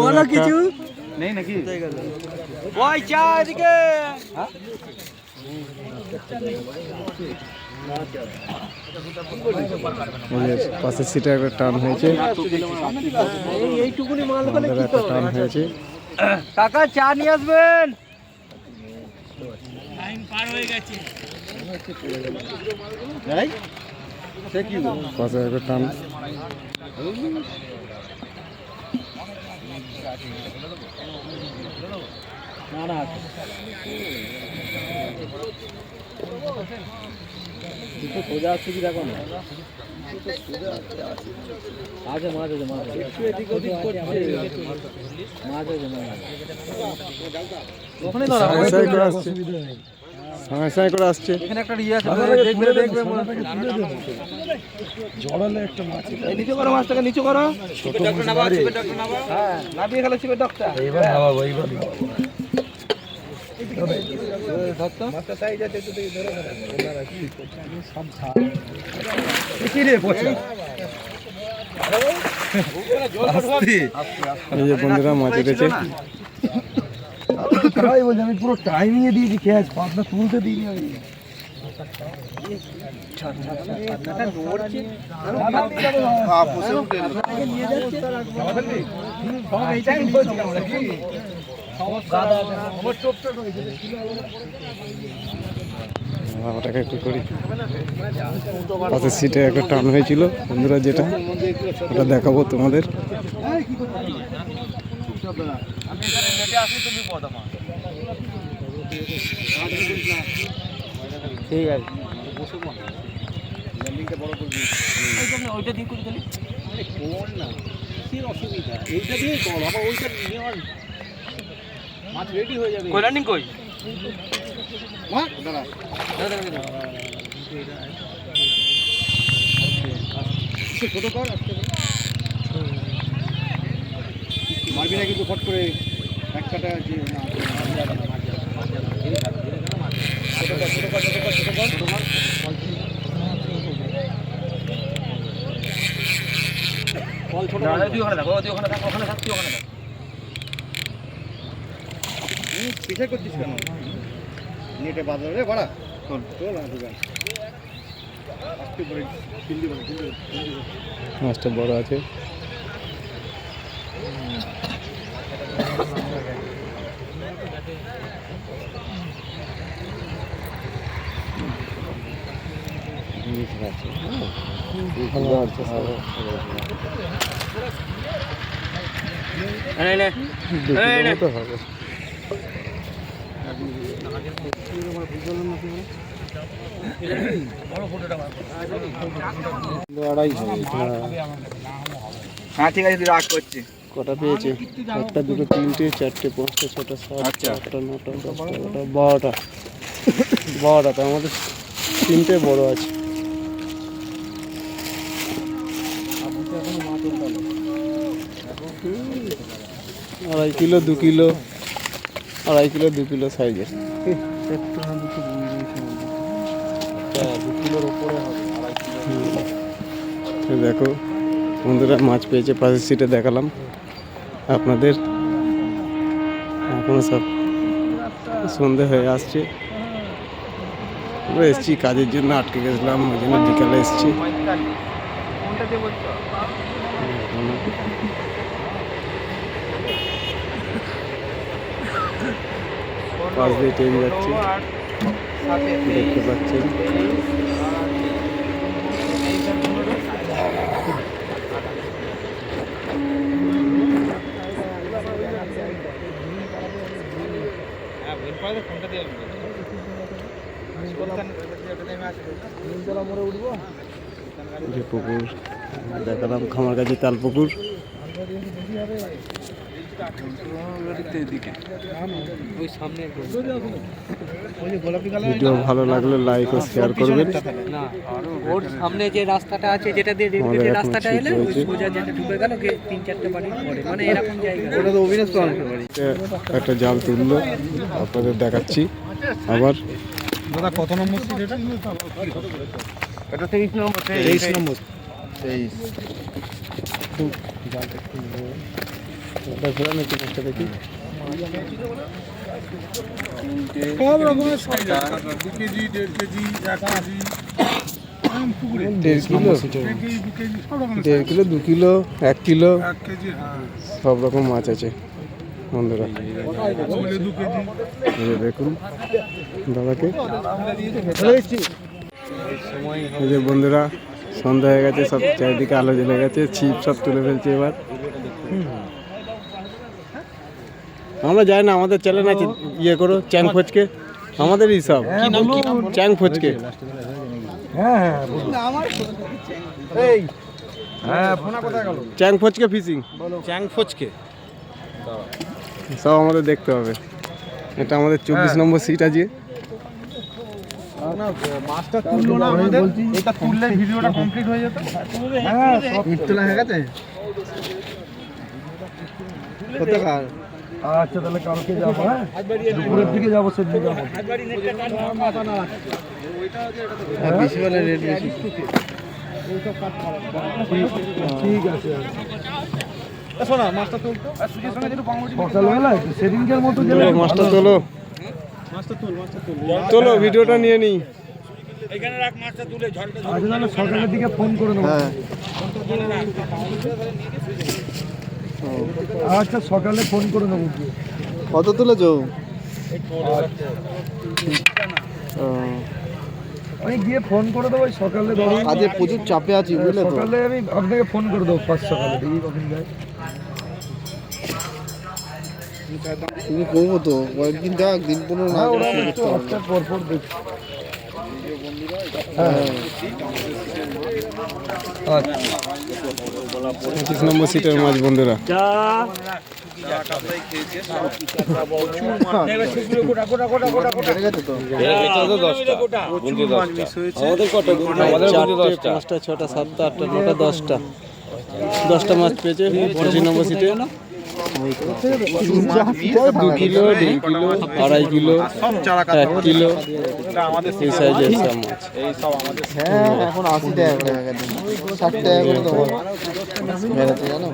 বলো কিছু। নেই নাকি? ওই চা এদিকে। পাশের সিটে একটা টান হয়েছে। একটা টান হয়েছে। কাকা চা নিয়ে আসবেন? পাশে একটা টান। সোজা সুবিধা কোন আছে মাছ আছে মাছ একটু এদিক ওদিক করছে। মাছ আছে মাছ ওখানে দাঁড়াও সাঁই সাঁই করে আসছে। সাঁই সাঁই করে আসছে। এখানে একটা ইয়ে আছে দেখবে দেখবে মনে হয়। এই নিচে করো মাছটাকে নিচে করো। হ্যাঁ নাবিয়ে গেল শিবের ডকটা এইবার নামাবো এইবার মাছটা সাইজ আছে একটু দেখি ধরে কি রে পয়সা এই যে বন্ধুরা মাছ উঠেছে তাই বলছি আমি পুরো টাইমিংয়ে দিয়েছি খেয়ে পাতলা তুলতে দিইনি আমি ওটাকে একটু করি। পাশের সিটে একটা টান হয়েছিল বন্ধুরা যেটা ওটা দেখাবো তোমাদের। ঠিক আছে। ওইটা দিয়ে করে দিলি এইটা দিয়ে কর বাবা ওইটা নিয়ে আর মাছ রেডি হয়ে যাবে। কই রানিং কই? দাঁড়া দাঁড়া দাঁড়া ছোট কর মারবি না কিন্তু ফট করে এক কাটা যে না বল ছোট তুই ওখানে থাকো ওখানে থাক ওখানে থাক তুই ওখানে থাক পিছিয়ে করছিস কেন? নেটে বাজার রে বড়া। চল চল মাছটা বড় আছে। আছে এই নে দু কিলোর মতো হবে আড়াই হবে হ্যাঁ। ঠিক আছে রাগ করছিস কটা পেয়েছে একটা দুটো তিনটে চারটে পাঁচটা ছটা সাতটা আচ্ছা। আটটা নটা দশটা এগারোটা বারোটা বারোটা তার মধ্যে তিনটে বড় আছে আড়াই কিলো দু কিলো আড়াই কিলো, দু কিলো সাইজের দেখো, বন্ধুরা, মাছ পেয়েছে, পাশের সিটে দেখালাম। আপনাদের এখনও সব সন্ধে হয়ে আসছে। আমরা এসছি কাজের জন্য, আটকে গেছিলাম, ওই জন্য বিকালে এসছি কোনটা দিয়ে বলছো এখনও পাশ দিয়ে ট্রেন যাচ্ছে। দেখতে পাচ্ছেন। দেখালাম খামারগাছি তাল পুকুর ভিডিও ভালো লাগলে লাইক ও শেয়ার করবেন। না ওর সামনে যে রাস্তাটা আছে যেটা দিয়ে রেলগেটের রাস্তাটা এলে। সোজা যেটা ঢুকে গেল গে তিন চারটে বাড়ি পড়ে। মানে এরকম জায়গা। ওটা তো অবিনাশ বাড়ি। একটা- একটা জাল তুললো আপনাদের দেখাচ্ছি। আবার দাদা কত নম্বর সিট এটা? এটা তেইশ নম্বর তেইশ নম্বর। তেইশ। এটা দেড় কিলো, দু কিলো, এক কিলো, সব রকম মাছ আছে বন্ধুরা। দেখুন দাদাকে। যে বন্ধুরা, সন্ধ্যা হয়ে গেছে, সব চারিদিকে আলো জ্বলে গেছে, ছিপ সব তুলে ফেলছে এবার। আমরা যাই না আমাদের চ্যানেল আছে ইয়ে করো চ্যাং ফচকে। আমাদেরই সব। চ্যাং ফচকে। হ্যাঁ হ্যাঁ হ্যাঁ চ্যাং ফচকে ফিশিং। চ্যাং ফচকে। সব আমাদের দেখতে হবে। এটা আমাদের চব্বিশ নম্বর সিট আছে। মাছটা তুললো না আমাদের। এটা তুললে ভিডিওটা কমপ্লিট হয়ে যেত। হ্যাঁ সব তোলা হয়ে গেছে? কোথাকার আচ্ছা তাহলে কালকে যাব হ্যাঁ? দুপুরের দিকে যাব সেদিন যাব। বেশি ঠিক আছে সেদিনকার মতো চলো মাছটা তোলো। তোলো ভিডিওটা নিয়ে নিই। আচ্ছা তাহলে সকালের দিকে ফোন করে দেবো হ্যাঁ। আচ্ছা। সকালে ফোন করে দেবো কত তুলেছো? আমি গিয়ে ফোন করে দেবো সকালে ধরুন কাজে প্রচুর চাপে আছি বুঝলে তো। সকালে আমি আপনাকে ফোন করে দেবো ফার্স্ট সকালে দেখি কখন যায়। তুমি করব তো কয়েকদিন থাক দিন পনেরো না হ্যাঁ করে ওরা একটু করতে পর পর দেখছি। আচ্ছা পঁচিশ নম্বর সিটের মাছ বন্ধুরা। বেড়ে গেছে তো চারটে পাঁচটা ছটা সাতটা আটটা নটা দশটা। দশটা মাছ পেয়েছে পঁচিশ নম্বর সিটে। কিলো দেড় কিলো আড়াই কিলো এক কিলো। এই সাইজের সব মাছ হ্যাঁ এখন আশি টাকা করে ষাট টাকা করে দেবো বেড়াতে জানো